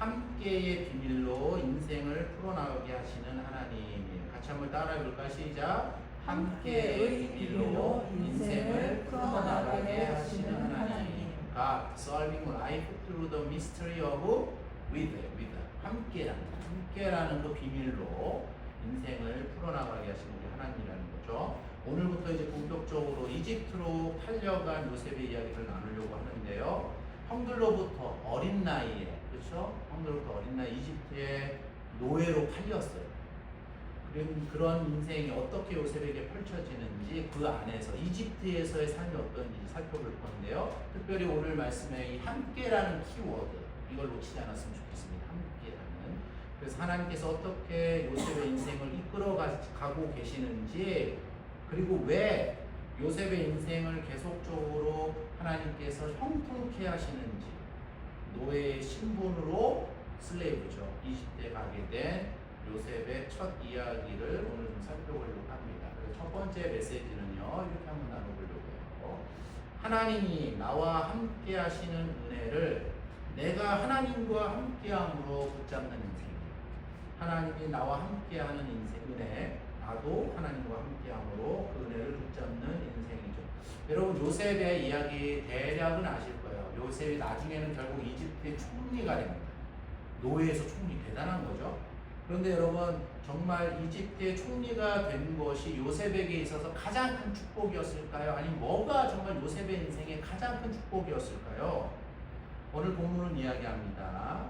함께의 비밀로 인생을 풀어나가게 하시는 하나님이에요. 같이 한번 따라해 볼까? 시작. 함께의 비밀로 인생을 풀어나가게 하시는 하나님. God solving life through the mystery of with, with. 함께라는, 함께라는 그 비밀로 인생을 풀어나가게 하시는 우리 하나님이라는 거죠. 오늘부터 이제 본격적으로 이집트로 팔려간 요셉의 이야기를 나누려고 하는데요. 형들로부터 어린 나이에, 그렇죠? 형들로부터 어린 나이 이집트의 노예로 팔렸어요. 그런 그런 인생이 어떻게 요셉에게 펼쳐지는지 그 안에서 이집트에서의 삶이 어떤지 살펴볼 건데요. 특별히 오늘 말씀에 이 함께라는 키워드 이걸 놓치지 않았으면 좋겠습니다. 함께라는 그래서 하나님께서 어떻게 요셉의 인생을 이끌어 가고 계시는지 그리고 왜 요셉의 인생을 계속적으로 하나님께서 형통케 하시는지 노예의 신분으로 슬레이브죠 이집트에 가게 된 요셉의 첫 이야기를 오늘 좀 살펴보려고 합니다. 그래서 첫 번째 메시지는요 이렇게 한번 나눠보려고 해요. 하나님이 나와 함께 하시는 은혜를 내가 하나님과 함께함으로 붙잡는 인생이에요. 하나님이 나와 함께하는 인생 은혜 나도 하나님과 함께함으로 그 은혜를 붙잡는 인생이죠. 여러분 요셉의 이야기 대략은 아실 거예요. 요셉이 나중에는 결국 이집트의 총리가 됩니다. 노예에서 총리 대단한 거죠. 그런데 여러분 정말 이집트의 총리가 된 것이 요셉에게 있어서 가장 큰 축복이었을까요? 아니 뭐가 정말 요셉의 인생의 가장 큰 축복이었을까요? 오늘 본문은 이야기합니다.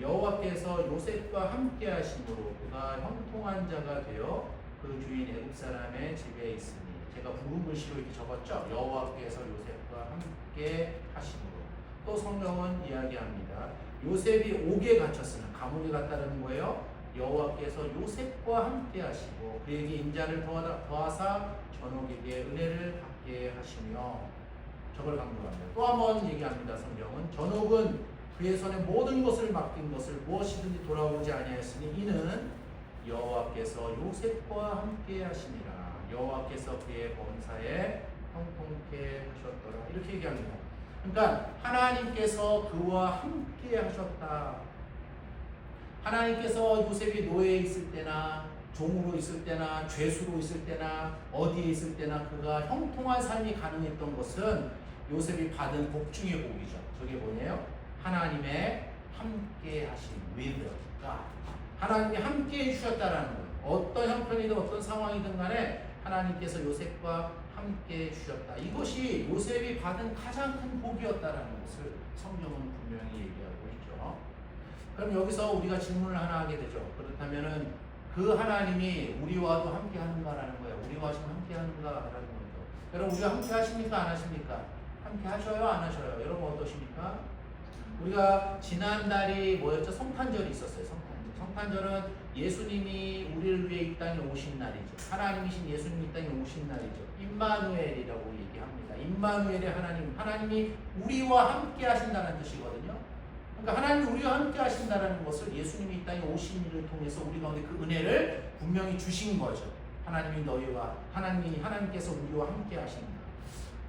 여호와께서 요셉과 함께 하심으로 그가 형통한 자가 되어 그 주인 애굽 사람의 집에 있으니 제가 붉은 글씨로 이렇게 적었죠. 여호와께서 요셉과 함께 하심으로 또 성경은 이야기합니다. 요셉이 옥에 갇혔으나 감옥에 갔다는 거예요. 여호와께서 요셉과 함께 하시고 그에게 인자를 더하- 더하사 전옥에게 은혜를 받게 하시며 저걸 강조합니다. 또 한 번 얘기합니다. 성경은 전옥은 그의 손에 모든 것을 맡긴 것을 무엇이든지 돌아오지 아니하였으니 이는 여호와께서 요셉과 함께 하시니라. 여호와께서 그의 범사에 형통케 하셨더라. 이렇게 얘기합니다. 그러니까 하나님께서 그와 함께 하셨다. 하나님께서 요셉이 노예에 있을 때나 종으로 있을 때나 죄수로 있을 때나 어디에 있을 때나 그가 형통한 삶이 가능했던 것은 요셉이 받은 복 중의 복이죠. 저게 뭐냐요? 하나님의 함께 하신 with God. 하나님이 함께 해주셨다라는 거예요. 어떤 형편이든 어떤 상황이든 간에 하나님께서 요셉과 함께 해주셨다. 이것이 요셉이 받은 가장 큰 복이었다라는 것을 성경은 분명히 얘기하고 있죠. 그럼 여기서 우리가 질문을 하나 하게 되죠. 그렇다면은 그 하나님이 우리와도 함께 하는가라는 거예요. 우리와 지금 함께 하는가라는 거죠. 여러분 우리가 함께 하십니까? 안 하십니까? 함께 하셔요? 안 하셔요? 여러분 어떠십니까? 우리가 지난달이 뭐였죠? 성탄절이 있었어요. 성탄절. 성탄절은 예수님이 우리를 위해 이 땅에 오신 날이죠. 하나님이신 예수님이 이 땅에 오신 날이죠. 임마누엘이라고 얘기합니다. 임마누엘의 하나님, 하나님이 우리와 함께 하신다는 뜻이거든요. 그러니까 하나님이 우리와 함께 하신다는 것을 예수님이 이 땅에 오신 일을 통해서 우리 가운데 그 은혜를 분명히 주신 거죠. 하나님이 너희와 하나님이 하나님께서 우리와 함께 하신다.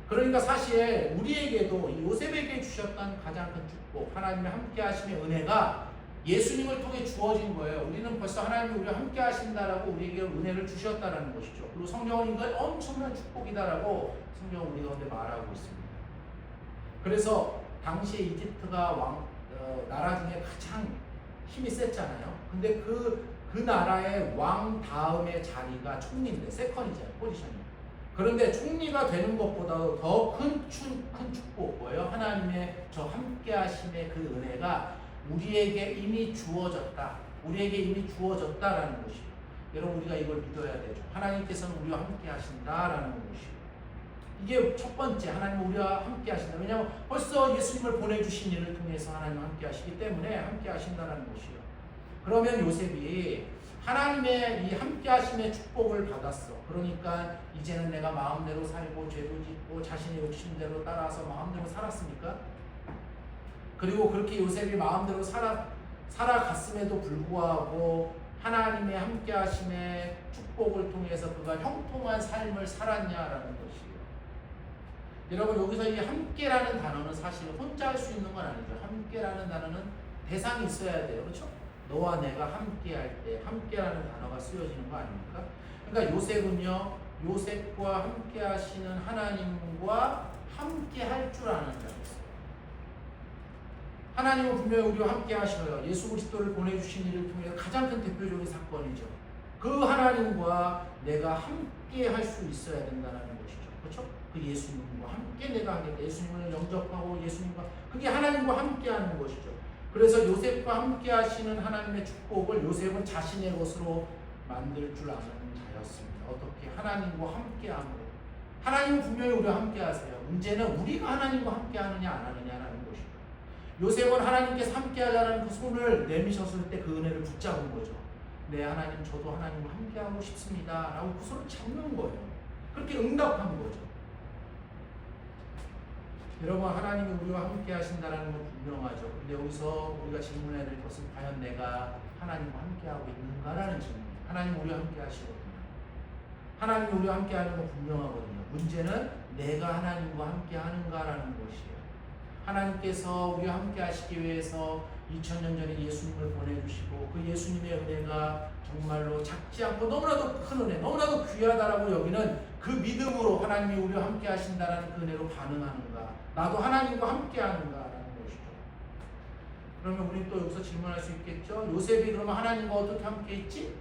그러니까 사실 우리에게도 이 요셉에게 주셨던 가장 큰 축복, 하나님의 함께 하심의 은혜가 예수님을 통해 주어진 거예요. 우리는 벌써 하나님이 우리와 함께 하신다라고 우리에게 은혜를 주셨다라는 것이죠. 그리고 성경은 이걸 엄청난 축복이다라고 성경은 우리 가운데 말하고 있습니다. 그래서 당시에 이집트가 왕, 어, 나라 중에 가장 힘이 셌잖아요. 근데 그, 그 나라의 왕 다음의 자리가 총리인데, 세컨이죠, 포지션이. 그런데 총리가 되는 것보다도 더 큰 큰 축복 뭐예요? 하나님의 저 함께 하심의 그 은혜가 우리에게 이미 주어졌다. 우리에게 이미 주어졌다라는 것이요. 여러분 우리가 이걸 믿어야 되죠. 하나님께서는 우리와 함께 하신다라는 것이요. 이게 첫 번째 하나님 우리와 함께 하신다. 왜냐하면 벌써 예수님을 보내주신 일을 통해서 하나님 함께 하시기 때문에 함께 하신다는 것이요. 그러면 요셉이 하나님의 이 함께 하심의 축복을 받았어. 그러니까 이제는 내가 마음대로 살고 죄도 짓고 자신의 욕심대로 따라서 마음대로 살았습니까? 그리고 그렇게 요셉이 마음대로 살아 살아갔음에도 불구하고 하나님의 함께 하심의 축복을 통해서 그가 형통한 삶을 살았냐라는 것이에요. 여러분 여기서 이 함께라는 단어는 사실 혼자 할 수 있는 건 아니죠. 함께라는 단어는 대상이 있어야 돼요. 그렇죠? 너와 내가 함께 할 때 함께라는 단어가 쓰여지는 거 아닙니까? 그러니까 요셉은요. 요셉과 함께 하시는 하나님과 함께 할 줄 아는 자였어요. 하나님은 분명히 우리와 함께 하셔요. 예수 그리스도를 보내주신 일을 통해 가장 큰 대표적인 사건이죠. 그 하나님과 내가 함께 할 수 있어야 된다는 것이죠. 그렇죠? 그 예수님과 함께 내가 하겠다. 예수님을 영접하고 예수님과 그게 하나님과 함께 하는 것이죠. 그래서 요셉과 함께 하시는 하나님의 축복을 요셉은 자신의 것으로 만들 줄 아는 자였습니다. 어떻게 하나님과 함께 함으로. 하나님은 분명히 우리와 함께 하세요. 문제는 우리가 하나님과 함께 하느냐 안 것이죠. 요셉은 하나님께서 함께 하자는 그 손을 내미셨을 때 그 은혜를 붙잡은 거죠. 네, 하나님, 저도 하나님과 함께 하고 싶습니다. 라고 그 손을 잡는 거예요. 그렇게 응답한 거죠. 여러분, 하나님이 우리와 함께 하신다는 건 분명하죠. 근데 여기서 우리가 질문해야 될 것은 과연 내가 하나님과 함께 하고 있는가라는 질문이에요. 하나님 우리와 함께 하시거든요. 하나님이 우리와 함께 하는 건 분명하거든요. 문제는 내가 하나님과 함께 하는가라는 것이에요. 하나님께서 우리와 함께 하시기 위해서 2000년 전에 예수님을 보내주시고 그 예수님의 은혜가 정말로 작지 않고 너무나도 큰 은혜, 너무나도 귀하다라고 여기는 그 믿음으로 하나님이 우리와 함께 하신다는 그 은혜로 반응하는가? 나도 하나님과 함께 하는가라는 것이죠. 그러면 우리 또 여기서 질문할 수 있겠죠? 요셉이 그러면 하나님과 어떻게 함께 했지?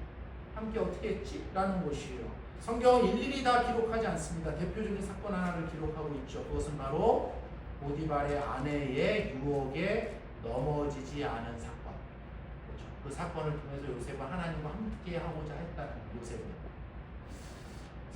함께 어떻게 했지? 라는 것이에요. 성경은 일일이 다 기록하지 않습니다. 대표적인 사건 하나를 기록하고 있죠. 그것은 바로 보디발의 아내의 유혹에 넘어지지 않은 사건. 그렇죠. 그 사건을 통해서 요셉은 하나님과 함께 하고자 했다는 요셉은.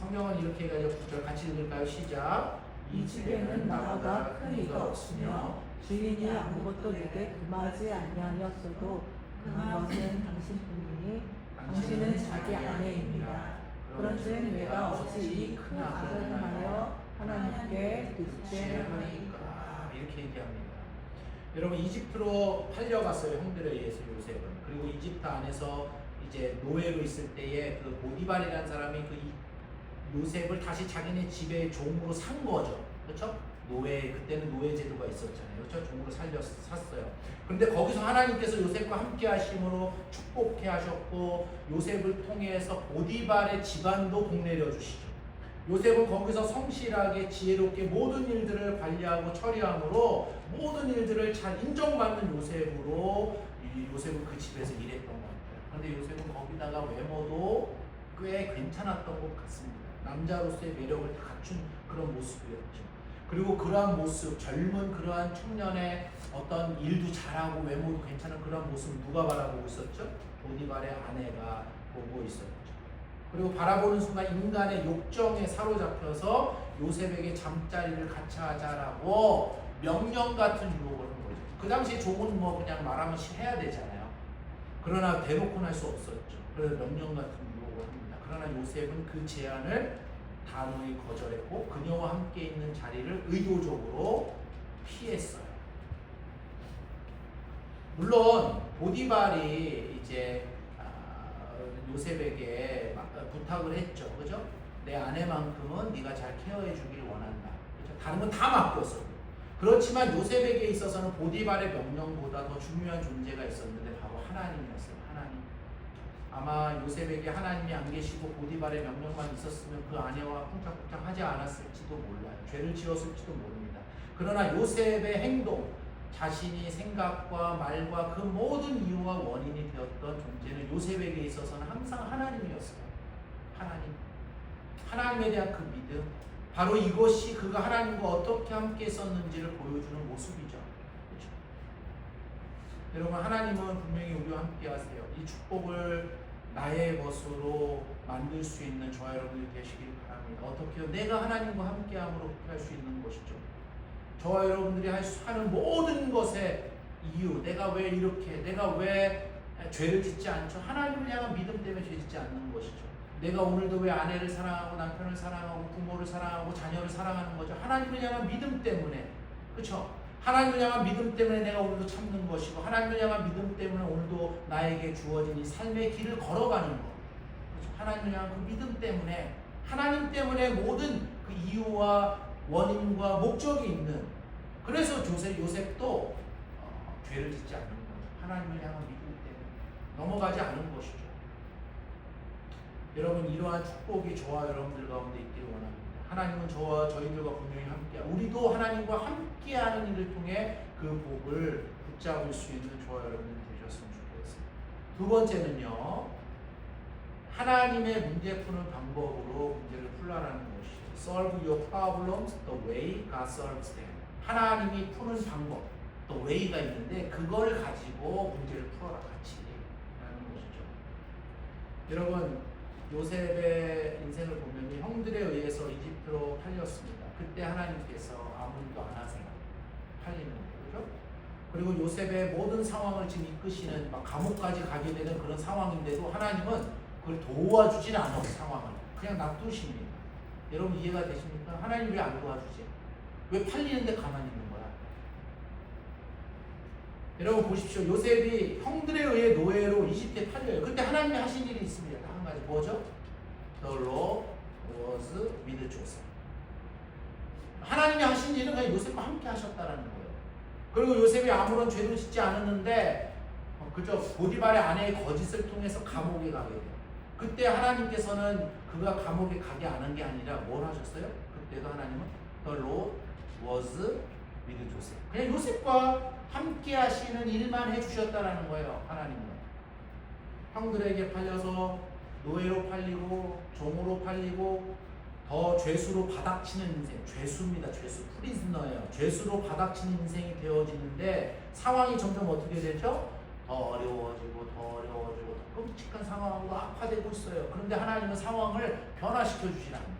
성경은 이렇게 해가지고 구절 같이 읽을까요? 시작. 이 집에는 나보다 큰 이가 없으며 주인이 아무것도 내게 금하지 아니하였어도 그것은 당신뿐이니 당신은 자기 아내입니다. 그런즉 내가 어찌 이 큰 악을 하여 하나님께 듣게 하리까 이렇게 얘기합니다. 여러분 이집트로 팔려갔어요 형들에 의해서 요셉은. 그리고 이집트 안에서 이제 노예로 있을 때에 그 보디발이라는 사람이 그 이- 요셉을 다시 자기네 집의 종으로 산 거죠. 그렇죠? 노예 그때는 노예 제도가 있었잖아요. 그렇죠? 종으로 살렸 샀어요. 그런데 거기서 하나님께서 요셉과 함께 하심으로 축복해 하셨고 요셉을 통해서 보디발의 집안도 복내려 주시죠 요셉은 거기서 성실하게 지혜롭게 모든 일들을 관리하고 처리함으로 모든 일들을 잘 인정받는 요셉으로 이 요셉은 그 집에서 일했던 것 같아요. 그런데 요셉은 거기다가 외모도 꽤 괜찮았던 것 같습니다. 남자로서의 매력을 다 갖춘 그런 모습이었죠. 그리고 그러한 모습, 젊은 그러한 청년의 어떤 일도 잘하고 외모도 괜찮은 그런 모습을 누가 바라보고 있었죠? 보디발의 아내가 보고 있었죠. 그리고 바라보는 순간 인간의 욕정에 사로잡혀서 요셉에게 잠자리를 같이 하자라고 명령 같은 유혹을 한 거죠. 그 당시에 종은 뭐 그냥 말하면 해야 되잖아요. 그러나 대놓고는 할 수 없었죠. 그래서 명령 같은 유혹을 합니다. 그러나 요셉은 그 제안을 단호히 거절했고 그녀와 함께 있는 자리를 의도적으로 피했어요. 물론 보디발이 이제 아, 요셉에게 막 부탁을 했죠, 그죠? 내 아내만큼은 네가 잘 케어해 주길 원한다. 그죠? 다른 건 다 맡겼어. 그렇지만 요셉에게 있어서는 보디발의 명령보다 더 중요한 존재가 있었는데 바로 하나님이었어요. 하나님. 아마 요셉에게 하나님이 안 계시고 보디발의 명령만 있었으면 그 아내와 쿵짝쿵짝 하지 않았을지도 몰라요. 죄를 지었을지도 모릅니다. 그러나 요셉의 행동, 자신이 생각과 말과 그 모든 이유와 원인이 되었던 존재는 요셉에게 있어서는 항상 하나님이었어요. 하나님. 하나님에 대한 그 믿음. 바로 이것이 그가 하나님과 어떻게 함께 했었는지를 보여주는 모습이죠. 그렇죠? 여러분, 하나님은 분명히 우리와 함께 하세요. 이 축복을 나의 것으로 만들 수 있는 저와 여러분이 되시길 바랍니다. 어떻게요? 내가 하나님과 함께 함으로 그렇게 할수 있는 것이죠. 저와 여러분들이 할 수- 하는 모든 것의 이유, 내가 왜 이렇게, 내가 왜 죄를 짓지 않죠? 하나님을 향한 믿음 때문에 죄 짓지 않는 것이죠. 내가 오늘도 왜 아내를 사랑하고 남편을 사랑하고 부모를 사랑하고 자녀를 사랑하는 거죠? 하나님을 향한 믿음 때문에. 그렇죠? 하나님을 향한 믿음 때문에 내가 오늘도 참는 것이고 하나님을 향한 믿음 때문에 오늘도 나에게 주어진 이 삶의 길을 걸어가는 것. 그렇죠? 하나님을 향한 그 믿음 때문에 하나님 때문에 모든 그 이유와 원인과 목적이 있는 그래서 조셉, 요셉도 어, 죄를 짓지 않는 거예요. 하나님을 향한 믿음 때문에 넘어가지 않은 것이죠. 여러분 이러한 축복이 저와 여러분들 가운데 있기를 원합니다. 하나님은 저와 저희들과 분명히 함께 우리도 하나님과 함께하는 일을 통해 그 복을 붙잡을 수 있는 저와 여러분들 되셨으면 좋겠습니다. 두 번째는요. 하나님의 문제 푸는 방법으로 문제를 풀라라는. Solve your problems the way God solves them. 하나님이 푸는 방법, 또 way가 있는데 그걸 가지고 문제를 풀어라 같이 라는 것이죠. 여러분 요셉의 인생을 보면 형들에 의해서 이집트로 팔렸습니다. 그때 하나님께서 아무 일도 안 하세요. 팔리는 거죠. 그리고 요셉의 모든 상황을 지금 이끄시는 막 감옥까지 가게 되는 그런 상황인데도 하나님은 그걸 도와주진 않아 상황을 그냥 놔두십니다. 여러분 이해가 되십니까? 하나님 왜 안 도와주지? 왜 팔리는데 가만히 있는 거야? 여러분 보십시오. 요셉이 형들에 의해 노예로 이집트에 팔려요. 근데 하나님이 하신 일이 있습니다. 한 가지 뭐죠? The Lord was with Joseph. 하나님이 하신 일은 그냥 요셉과 함께 하셨다라는 거예요. 그리고 요셉이 아무런 죄도 짓지 않았는데 어, 그저 보디발의 아내의 거짓을 통해서 감옥에 가게 돼요. 그때 하나님께서는 그가 감옥에 가게 않은 게 아니라 뭘 하셨어요? 그때도 하나님은 The Lord was with Joseph. 그냥 요셉과 함께 하시는 일만 해주셨다라는 거예요. 하나님은. 형들에게 팔려서 노예로 팔리고 종으로 팔리고 더 죄수로 바닥치는 인생, 죄수입니다. 죄수, 프리즈너예요. 죄수로 바닥치는 인생이 되어지는데 상황이 점점 어떻게 되죠? 더 어려워지고 끔찍한 상황으로 악화되고 있어요. 그런데 하나님은 상황을 변화시켜 거예요.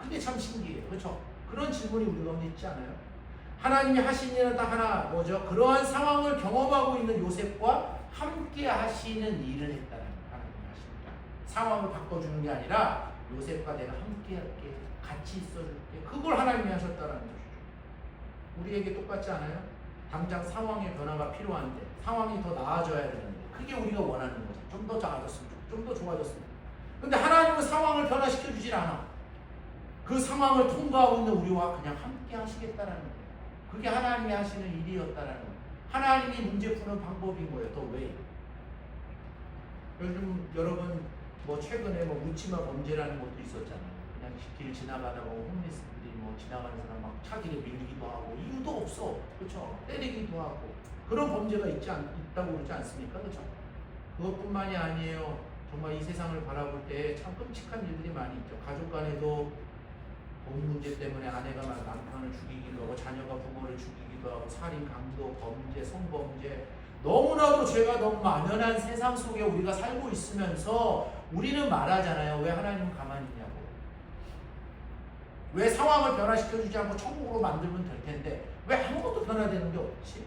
그게 참 신기해요. 그렇죠? 그런 질문이 우리 가운데 있지 않아요? 하나님이 하신 일은 딱 하나 뭐죠? 그러한 상황을 경험하고 있는 요셉과 함께 하시는 일을 했다는. 하나님이 하십니다. 상황을 바꿔주는 게 아니라 요셉과 내가 함께 할게, 같이 있어줄게. 그걸 하나님이 하셨다는 것이죠. 우리에게 똑같지 않아요? 당장 상황의 변화가 필요한데 상황이 더 나아져야 되는데 그게 우리가 원하는 거죠. 좀더 나아졌으면 좋겠다. 좀더 좋아졌으면 좋겠다. 근데 하나님은 상황을 변화시켜 주질 않아. 그 상황을 통과하고 있는 우리와 그냥 함께 하시겠다라는 거예요. 그게 하나님이 하시는 일이었다라는 거예요. 하나님이 문제 푸는 방법인 거예요. 더 왜? 요즘 여러분 뭐 최근에 뭐 묻지마 범죄라는 것도 있었잖아요. 그냥 길 지나가다가 홈리스들이 뭐 지나가는 사람 막 차기를 밀기도 하고 이유도 없어. 그렇죠? 때리기도 하고 그런 범죄가 있지 않, 있다고 그러지 않습니까? 그렇죠? 그것뿐만이 아니에요. 정말 이 세상을 바라볼 때 참 끔찍한 일들이 많이 있죠. 가족 간에도 돈 문제 때문에 아내가 막 남편을 죽이기도 하고 자녀가 부모를 죽이기도 하고 살인, 강도, 범죄, 성범죄 너무나도 죄가 너무 만연한 세상 속에 우리가 살고 있으면서 우리는 말하잖아요. 왜 하나님은 가만히 있냐고. 왜 상황을 변화시켜주지 않고 천국으로 만들면 될 텐데 왜 아무것도 변화되는 게 없지?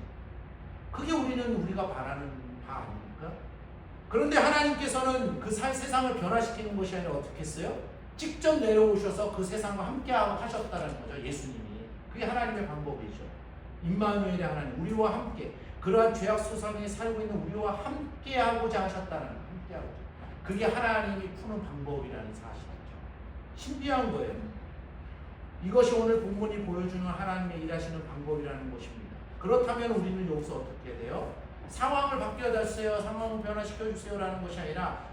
그게 우리는 우리가 바라는 바 아닙니까? 그런데 하나님께서는 그 살- 세상을 변화시키는 것이 아니라 어떻게 했어요? 직접 내려오셔서 그 세상과 함께 하셨다는 거죠. 예수님이. 그게 하나님의 방법이죠. 임마누엘의 하나님, 우리와 함께 그러한 죄악 소상에 살고 있는 우리와 함께 하고자 하셨다는 거, 함께 하고자. 그게 하나님이 푸는 방법이라는 사실이죠. 신비한 거예요. 이것이 오늘 본문이 보여주는 하나님의 일하시는 방법이라는 것입니다. 그렇다면 우리는 여기서 어떻게 돼요? 상황을 바뀌어달세요. 상황을 변화시켜 주세요라는 것이 아니라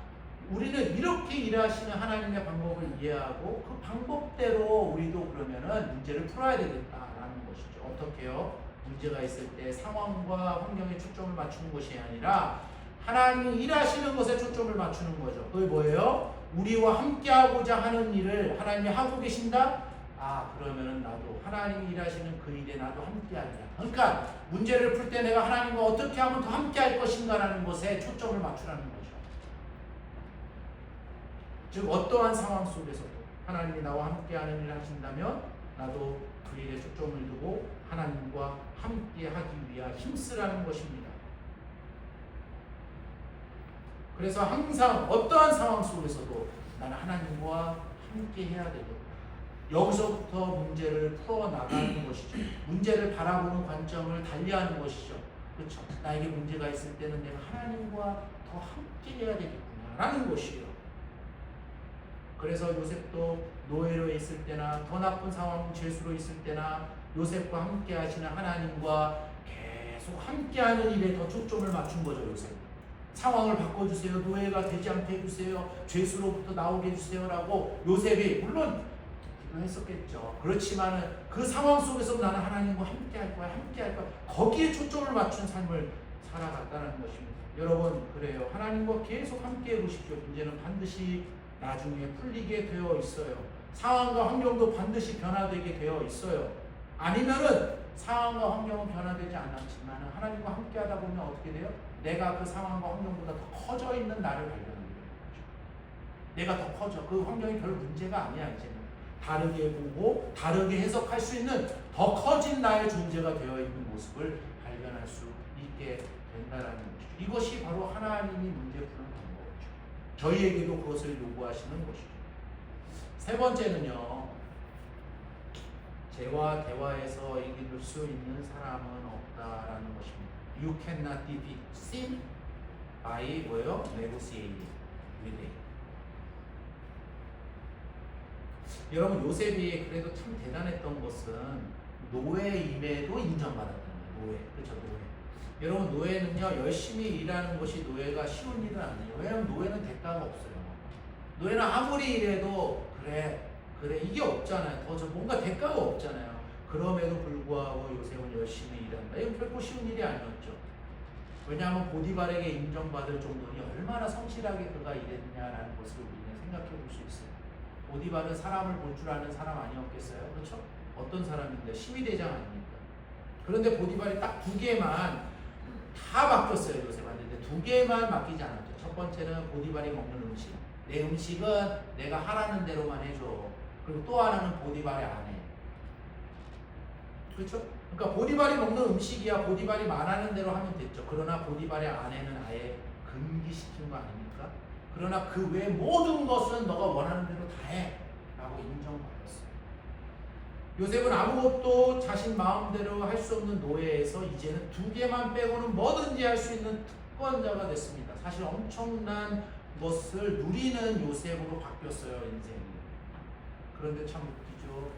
우리는 이렇게 일하시는 하나님의 방법을 이해하고 그 방법대로 우리도 그러면은 문제를 풀어야 되겠다라는 것이죠. 어떻게요? 문제가 있을 때 상황과 환경에 초점을 맞추는 것이 아니라 하나님이 일하시는 것에 초점을 맞추는 거죠. 그게 뭐예요? 우리와 함께하고자 하는 일을 하나님이 하고 계신다? 아, 그러면은 나도 하나님이 일하시는 그 일에 나도 함께하리라. 그러니까 문제를 풀 때 내가 하나님과 어떻게 하면 더 함께할 것인가라는 것에 초점을 맞추라는 거죠. 즉 어떠한 상황 속에서도 하나님이 나와 함께하는 일을 하신다면 나도 그 일에 초점을 두고 하나님과 함께하기 위한 힘쓰라는 것입니다. 그래서 항상 어떠한 상황 속에서도 나는 하나님과 함께 해야 되겠다. 여기서부터 문제를 풀어 나가는 것이죠. 문제를 바라보는 관점을 달리하는 것이죠. 그렇죠. 나에게 문제가 있을 때는 내가 하나님과 더 함께 해야 되겠구나라는 것이에요. 그래서 요셉도 노예로 있을 때나 더 나쁜 상황 죄수로 있을 때나 요셉과 함께 하시는 하나님과 계속 함께 하는 일에 더 초점을 맞춘 거죠 요새. 상황을 바꿔주세요. 노예가 되지 않게 해주세요. 죄수로부터 나오게 해주세요라고 요셉이 물론 했었겠죠. 그렇지만은 그 상황 속에서 나는 하나님과 함께 할 거야, 함께 할 거야. 거기에 초점을 맞춘 삶을 살아갔다는 것입니다. 여러분 그래요. 하나님과 계속 함께 해 보십시오. 문제는 반드시 나중에 풀리게 되어 있어요. 상황과 환경도 반드시 변화되게 되어 있어요. 아니면은 상황과 환경은 변화되지 않았지만 하나님과 함께 하다 보면 어떻게 돼요? 내가 그 상황과 환경보다 더 커져 있는 나를 발견하게 되는. 내가 더 커져. 그 환경이 별 문제가 아니야 이제는. 다르게 보고 다르게 해석할 수 있는 더 커진 나의 존재가 되어 있는 모습을 발견할 수 있게 된다라는 것이죠. 이것이 바로 하나님이 문제 푸는 방법이죠. 저희에게도 그것을 요구하시는 것이죠. 세 번째는요. 재와 대화에서 이길 수 있는 사람은 없다라는 것입니다. You cannot defeat sin by 뭐요? negotiating with it. 여러분 요셉이 그래도 참 대단했던 것은 노예임에도 인정받았다는 거예요. 노예, 그렇죠 노예. 여러분 노예는요 열심히 일하는 것이 노예가 쉬운 일은 아니에요. 왜냐하면 노예는 대가가 없어요. 노예는 아무리 일해도 그래 그래 이게 없잖아요. 더저 뭔가 대가가 없잖아요. 그럼에도 불구하고 요셉은 열심히 일한다. 이건 결코 쉬운 일이 아니었죠. 왜냐하면 보디발에게 인정받을 정도니 얼마나 성실하게 그가 일했냐라는 것을 우리는 생각해 볼 수 있어요. 보디발은 사람을 볼 줄 아는 사람 아니었겠어요? 그렇죠? 어떤 사람인데 시위대장 아닙니까? 그런데 보디발이 딱 두 개만 다 맡겼어요 요셉한테. 근데 두 개만 맡기지 않았죠. 첫 번째는 보디발이 먹는 음식. 내 음식은 내가 하라는 대로만 해줘. 그리고 또 하나는 보디발의 아내. 그렇죠? 그러니까 보디발이 먹는 음식이야 보디발이 말하는 대로 하면 됐죠. 그러나 보디발의 아내는 아예 금기시킨 거 아닙니까? 그러나 그 외 모든 것은 너가 원하는 대로 다 해. 라고 인정받았어요. 요셉은 아무것도 자신 마음대로 할 수 없는 노예에서 이제는 두 개만 빼고는 뭐든지 할 수 있는 특권자가 됐습니다. 사실 엄청난 것을 누리는 요셉으로 바뀌었어요, 인생이. 그런데 참 웃기죠.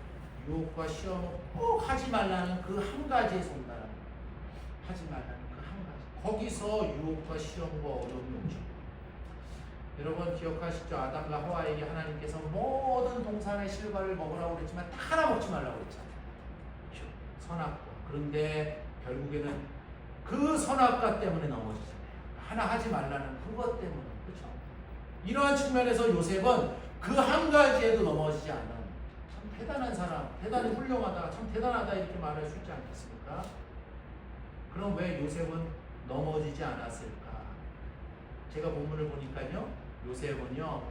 유혹과 시험은 꼭 하지 말라는 그 한 가지에 손달합니다. 하지 말라는 그 한 가지. 거기서 유혹과 시험과 어려움이 오죠. 여러분 기억하시죠? 아담과 하와에게 하나님께서 모든 동산의 실과를 먹으라고 그랬지만 다 하나 먹지 말라고 그랬잖아요. 선악과. 그런데 결국에는 그 선악과 때문에 넘어지잖아요. 하나 하지 말라는 그것 때문에. 그렇죠? 이러한 측면에서 요셉은 그 한 가지에도 넘어지지 않는 참 대단한 사람, 대단히 훌륭하다, 참 대단하다 이렇게 말할 수 있지 않겠습니까? 그럼 왜 요셉은 넘어지지 않았을까? 제가 본문을 보니까요, 요셉은요,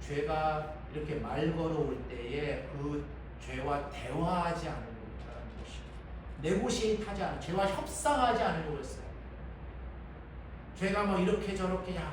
죄가 이렇게 말 걸어올 때에 그 죄와 대화하지 않으려고 했다는 것이죠. 네고시에이트 하지 않아, 죄와 협상하지 않으려고 했어요. 죄가 뭐 이렇게 저렇게, 야,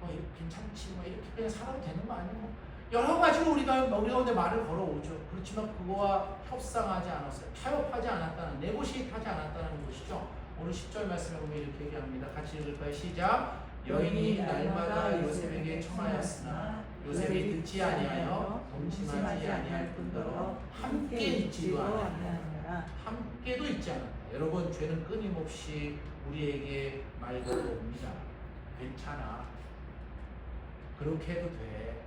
뭐 이렇게 괜찮지, 뭐 이렇게 그냥 살아도 되는 거 아니야? 뭐 여러 가지로 우리가 우리 가운데 말을 걸어오죠. 그렇지만 그거와 협상하지 않았어요. 타협하지 않았다는, 네고시에이트 하지 않았다는 것이죠. 오늘 10절 말씀에 보면 이렇게 얘기합니다. 같이 읽을까요? 시작. 여인이 날마다 요셉에게 청하였으나 요셉이 듣지 아니하여 동침하지 아니할 뿐더러 함께 있지도 아니하였다. 함께도 있지 않았다. 여러분 죄는 끊임없이 우리에게 말 걸어옵니다. 괜찮아. 그렇게 해도 돼.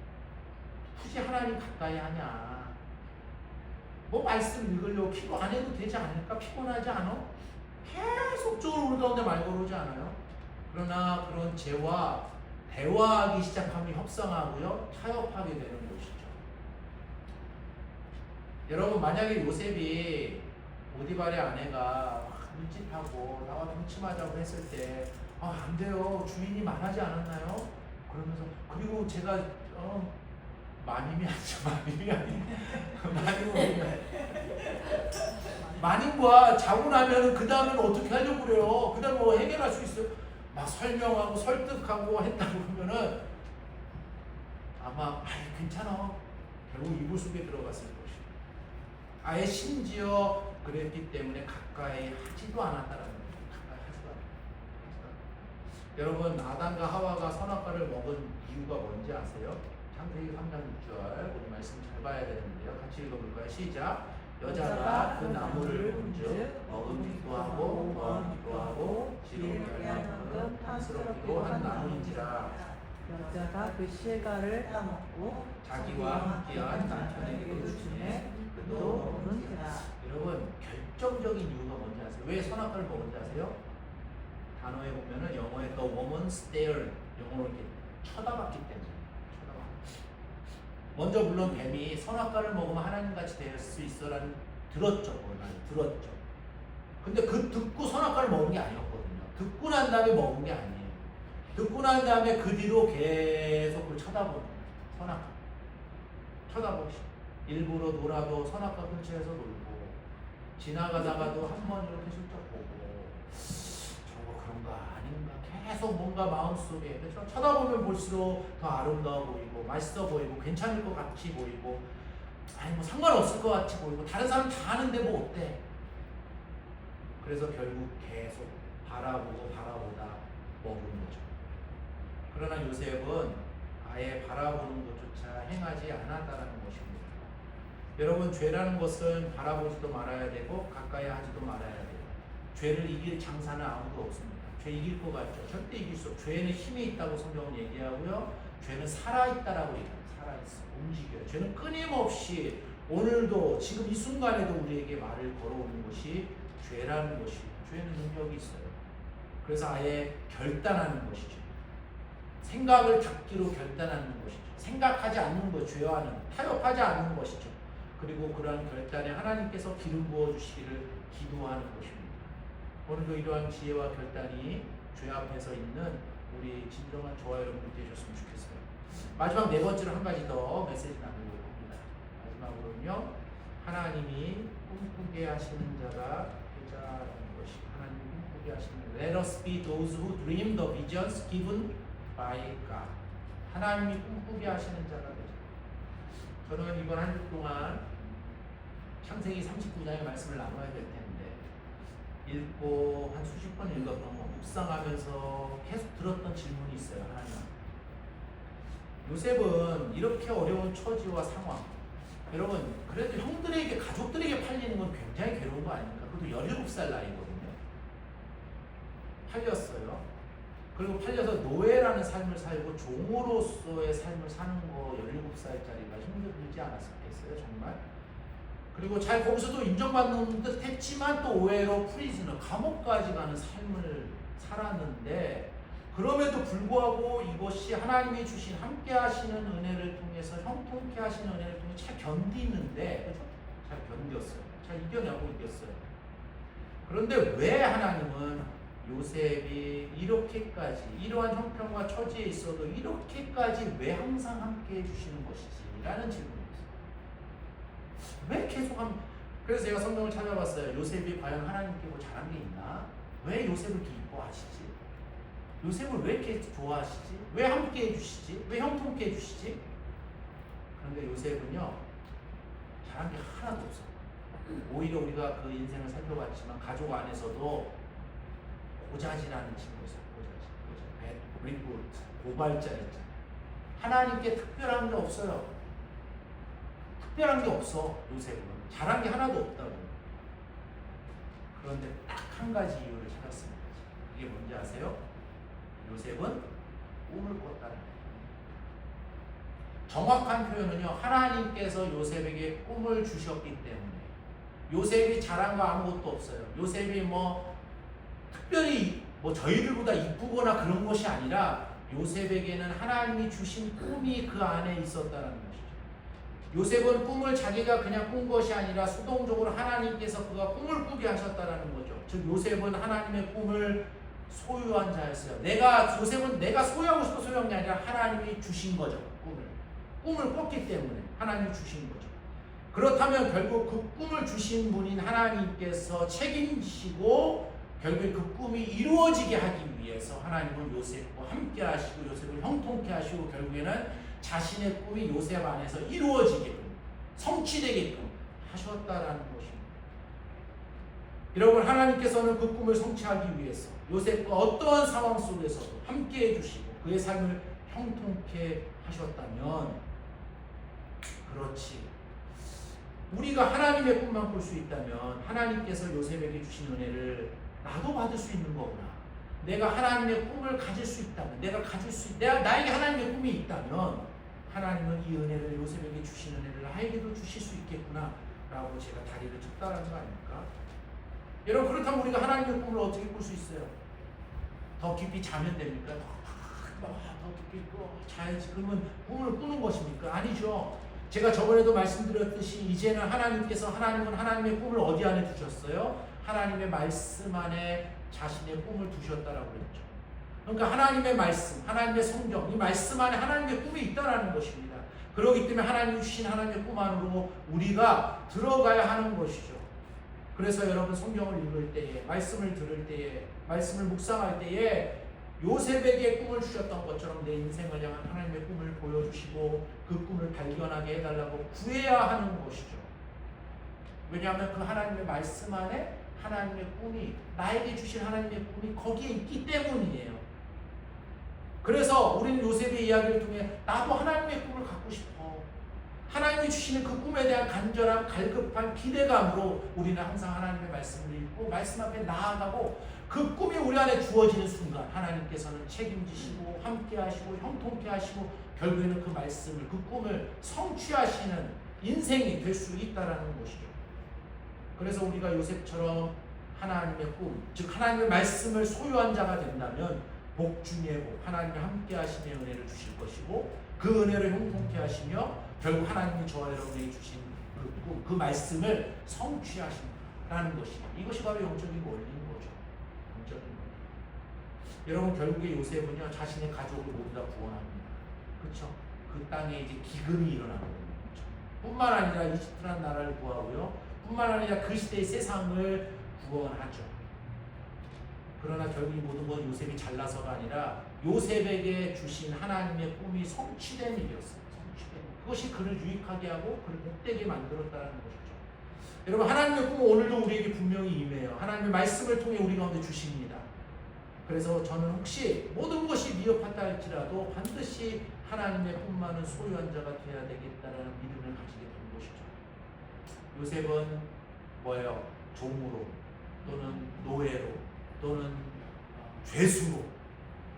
굳이 하나님 가까이 하냐? 뭐 말씀 읽으려고 기도 안 해도 되지 않을까? 피곤하지 않아? 계속적으로 우리 가운데 말 걸어오지 않아요? 그러나 그런 죄와 대화하기 시작하면 협상하고요, 타협하게 되는 것이죠. 여러분 만약에 요셉이 오디발의 아내가 눈짓하고 나와 동침하자고 했을 때 아, 안 돼요. 주인이 말하지 않았나요? 그러면서 그리고 제가 어, 마님이 아니죠. 마님이 아니 마님은 마님과 자고 나면 그 다음에는 어떻게 하려고 그래요? 그 다음에 뭐 해결할 수 있어요? 막 설명하고 설득하고 했다 그러면은 아마 아이 괜찮아 결국 이불 속에 들어갔을 것이다. 아예 심지어 그랬기 때문에 가까이 하지도 않았다라는 거죠. 가까이 하지도 않았다. 여러분 아담과 하와가 선악과를 먹은 이유가 뭔지 아세요? 창세기 3장 6절 우리 말씀 잘 봐야 되는데요. 같이 읽어볼까요? 시작. 여자가 그 나무를 본즉 먹음기도 하고 먹기도 하고 지루하게 하는 탐스럽기도 한 나무인지라 여자가 그 실과를 따먹고 자기와 함께한 남편에게도 주네 또 그도 먹은지라 여러분 결정적인 이유가 뭔지 아세요? 왜 선악과를 먹은지 아세요? 단어에 보면은 영어에 the woman stared 영어로 이렇게 쳐다봤기 때문에. 먼저 물론 뱀이 선악과를 먹으면 하나님 같이 될 수 있어라는 들었죠, 들었죠. 근데 그 듣고 선악과를 먹은 게 아니었거든요. 듣고 난 다음에 먹은 게 아니에요. 듣고 난 다음에 그 뒤로 계속 그걸 쳐다보는. 선악과. 쳐다보시. 일부러 놀아도 선악과 근처에서 놀고 지나가다가도 한 번 이렇게 슬쩍 보고 저거 그런가 계속 뭔가 마음속에 그렇죠? 쳐다보면 볼수록 더 아름다워 보이고 맛있어 보이고 괜찮을 것 같이 보이고 아니 뭐 상관없을 것 같이 보이고 다른 사람 다 하는데 뭐 어때 그래서 결국 계속 바라보고 바라보다 먹은 거죠 그러나 요셉은 아예 바라보는 것조차 행하지 않았다는 것입니다 여러분 죄라는 것은 바라보지도 말아야 되고 가까이 하지도 말아야 돼요. 죄를 이길 장사는 아무도 없습니다. 죄 이길 것 같죠? 절대 이길 수 없어요. 죄는 힘이 있다고 성경은 얘기하고요. 죄는 살아있다라고 얘기합니다. 살아있어. 움직여요. 죄는 끊임없이 오늘도 지금 이 순간에도 우리에게 말을 걸어오는 것이 죄라는 것이 죄는 능력이 있어요. 그래서 아예 결단하는 것이죠. 생각을 닫기로 결단하는 것이죠. 생각하지 않는 것, 죄와는 타협하지 않는 것이죠. 그리고 그러한 결단에 하나님께서 기름 부어 주시기를 기도하는 것입니다. 오늘도 이러한 지혜와 결단이 죄 앞에서 있는 우리 진정한 저와 여러분들 되셨으면 좋겠어요. 마지막 네 번째로 한 가지 더 메시지 나누려고 합니다. 마지막으로는요, 하나님이 꿈꾸게 하시는 자가 되자라는 것이 하나님이 꿈꾸게 하시는 Let us be those who dream the visions given by God. 하나님이 꿈꾸게 하시는 자가 되자. 저는 이번 한 주 동안 창세기 39장의 말씀을 나눠야 될 텐데 읽고 한 수십 번 읽었던 거 묵상하면서 계속 들었던 질문이 있어요 하나님. 요셉은 이렇게 어려운 처지와 상황 여러분 그래도 형들에게 가족들에게 팔리는 건 굉장히 괴로운 거 아닙니까? 그것도 17살 나이거든요. 팔렸어요. 그리고 팔려서 노예라는 삶을 살고 종으로서의 삶을 사는 거 17살짜리가 힘들지 않았겠어요? 정말 그리고 잘 거기서도 인정받는 듯 했지만 또 오해로 프리즈너 감옥까지 가는 삶을 살았는데 그럼에도 불구하고 이것이 하나님이 주신 함께 하시는 은혜를 통해서 형통케 하시는 은혜를 통해 잘 견디는데 그죠? 잘 견뎠어요. 잘 이겨내고 이겼어요. 그런데 왜 하나님은 요셉이 이렇게까지 이러한 형편과 처지에 있어도 이렇게까지 왜 항상 함께 해주시는 것이지? 라는 있어요. 왜 계속 함 그래서 제가 성경을 찾아봤어요. 요셉이 과연 하나님께 뭐 잘한 게 있나? 왜 요셉을 이렇게 이뻐하시지? 요셉을 왜 이렇게 좋아하시지? 왜 함께 해주시지? 왜 형통케 해주시지? 그런데 요셉은요, 잘한 게 하나도 없어요. 오히려 우리가 그 인생을 살펴봤지만 가족 안에서도 고자질하는 친구였어요. 고자질. 고자질. 배, 리포트, 고발자였잖아요. 하나님께 특별한 게 없어요. 특별한 게 없어, 요셉은. 잘한 게 하나도 없다고. 그런데 딱 한 가지 이유를 찾았습니다. 이게 뭔지 아세요? 요셉은 꿈을 꿨다는. 정확한 표현은요, 하나님께서 요셉에게 꿈을 주셨기 때문에 요셉이 잘한 거 아무것도 없어요. 요셉이 뭐 특별히 뭐 저희들보다 이쁘거나 그런 것이 아니라 요셉에게는 하나님이 주신 꿈이 그 안에 있었다는 것이죠. 요셉은 꿈을 자기가 그냥 꾼 것이 아니라 수동적으로 하나님께서 그가 꿈을 꾸게 하셨다는 거죠. 즉 요셉은 하나님의 꿈을 소유한 자였어요. 내가 요셉은 내가 소유하고 싶어 소유한 게 아니라 하나님이 주신 거죠. 꿈을 꿈을 꿨기 때문에 하나님이 주신 거죠. 그렇다면 결국 그 꿈을 주신 분인 하나님께서 책임지시고 결국 그 꿈이 이루어지게 하기 위해서 하나님은 요셉과 함께 하시고 요셉을 형통케 하시고 결국에는 자신의 꿈이 요셉 안에서 이루어지게끔 성취되게끔 하셨다라는 것입니다. 여러분 하나님께서는 그 꿈을 성취하기 위해서 요셉과 어떠한 상황 속에서도 함께 해 주시고 그의 삶을 형통케 하셨다면 그렇지 우리가 하나님의 꿈만 꿀수 있다면 하나님께서 요셉에게 주신 은혜를 나도 받을 수 있는 거구나. 내가 하나님의 꿈을 가질 수 있다면, 내가 가질 수 있, 내가 나에게 하나님의 꿈이 있다면 하나님은 이 은혜를 요셉에게 주신 은혜를 나에게도 주실 수 있겠구나 라고 제가 다리를 쳤다라는 거 아닙니까? 여러분 그렇다면 우리가 하나님의 꿈을 어떻게 꿀 수 있어요? 더 깊이 자면 됩니까? 더, 더 깊이 꾸 자야지 그러면 꿈을 꾸는 것입니까? 아니죠. 제가 저번에도 말씀드렸듯이 이제는 하나님께서 하나님은 하나님의 꿈을 어디 안에 두셨어요? 하나님의 말씀 안에 자신의 꿈을 두셨다라고 그랬죠. 그러니까 하나님의 말씀, 하나님의 성경, 이 말씀 안에 하나님의 꿈이 있다라는 것입니다. 그렇기 때문에 하나님 주신 하나님의 꿈 안으로 우리가 들어가야 하는 것이죠. 그래서 여러분 성경을 읽을 때에, 말씀을 들을 때에, 말씀을 묵상할 때에 요셉에게 꿈을 주셨던 것처럼 내 인생을 향한 하나님의 꿈을 보여주시고 그 꿈을 발견하게 해달라고 구해야 하는 것이죠. 왜냐하면 그 하나님의 말씀 안에 하나님의 꿈이 나에게 주신 하나님의 꿈이 거기에 있기 때문이에요. 그래서 우리는 요셉의 이야기를 통해 나도 하나님의 꿈을 갖고 싶어. 하나님이 주시는 그 꿈에 대한 간절한 갈급한 기대감으로 우리는 항상 하나님의 말씀을 읽고 말씀 앞에 나아가고 그 꿈이 우리 안에 주어지는 순간 하나님께서는 책임지시고 함께 하시고 형통케 하시고 결국에는 그 말씀을 그 꿈을 성취하시는 인생이 될 수 있다라는 것이죠. 그래서 우리가 요셉처럼 하나님의 꿈, 즉 하나님의 말씀을 소유한 자가 된다면 복 중에 복, 하나님이 함께 하심의 은혜를 주실 것이고 그 은혜를 형통케 하시며 결국 하나님이 저와 여러분에게 주신 그 꿈, 그 말씀을 성취하신다라는 것이 이것이 바로 영적인 원리인 거죠. 영적인 원리. 여러분 결국에 요셉은요 자신의 가족을 모두 다 구원합니다. 그렇죠? 그 땅에 이제 기근이 일어나는 거죠. 뿐만 아니라 이집트라는 나라를 구하고요. 뿐만 아니라 그 시대의 세상을 구원하죠. 그러나 결국 이 모든 건 요셉이 잘나서가 아니라 요셉에게 주신 하나님의 꿈이 성취된 일이었어요. 성취된 일. 그것이 그를 유익하게 하고 그를 복되게 만들었다는 것이죠. 여러분 하나님의 꿈은 오늘도 우리에게 분명히 임해요. 하나님의 말씀을 통해 우리 가운데 주십니다. 그래서 저는 혹시 모든 것이 미흡하다 할지라도 반드시 하나님의 꿈만은 소유한 자가 되어야 되겠다라는 믿음을 가지게 된 것이죠. 요셉은 뭐예요? 종으로 또는 노예로 또는 어, 죄수로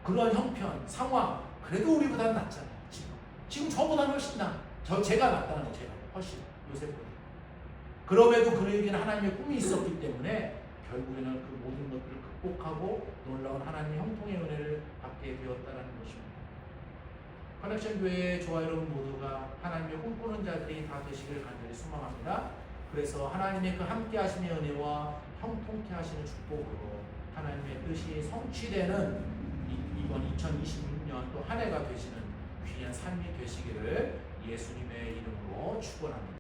그런 형편, 상황 그래도 우리보다는 낫잖아요. 지금 지금 저보다는 훨씬 나. 저 제가 낫다는 거 제가 훨씬 요셉보다. 그럼에도 그에게는 하나님의 꿈이 있었기 때문에 결국에는 그 모든 것들을 극복하고 놀라운 하나님의 형통의 은혜를 받게 되었다는 것입니다. 커넥션 교회 저와 여러분 모두가 하나님의 꿈꾸는 자들이 다 되시기를 간절히 소망합니다. 그래서 하나님의 그 함께 하심의 은혜와 형통케 하시는 축복으로 하나님의 뜻이 성취되는 이- 이번 2026년 또 한 해가 되시는 귀한 삶이 되시기를 예수님의 이름으로 축원합니다.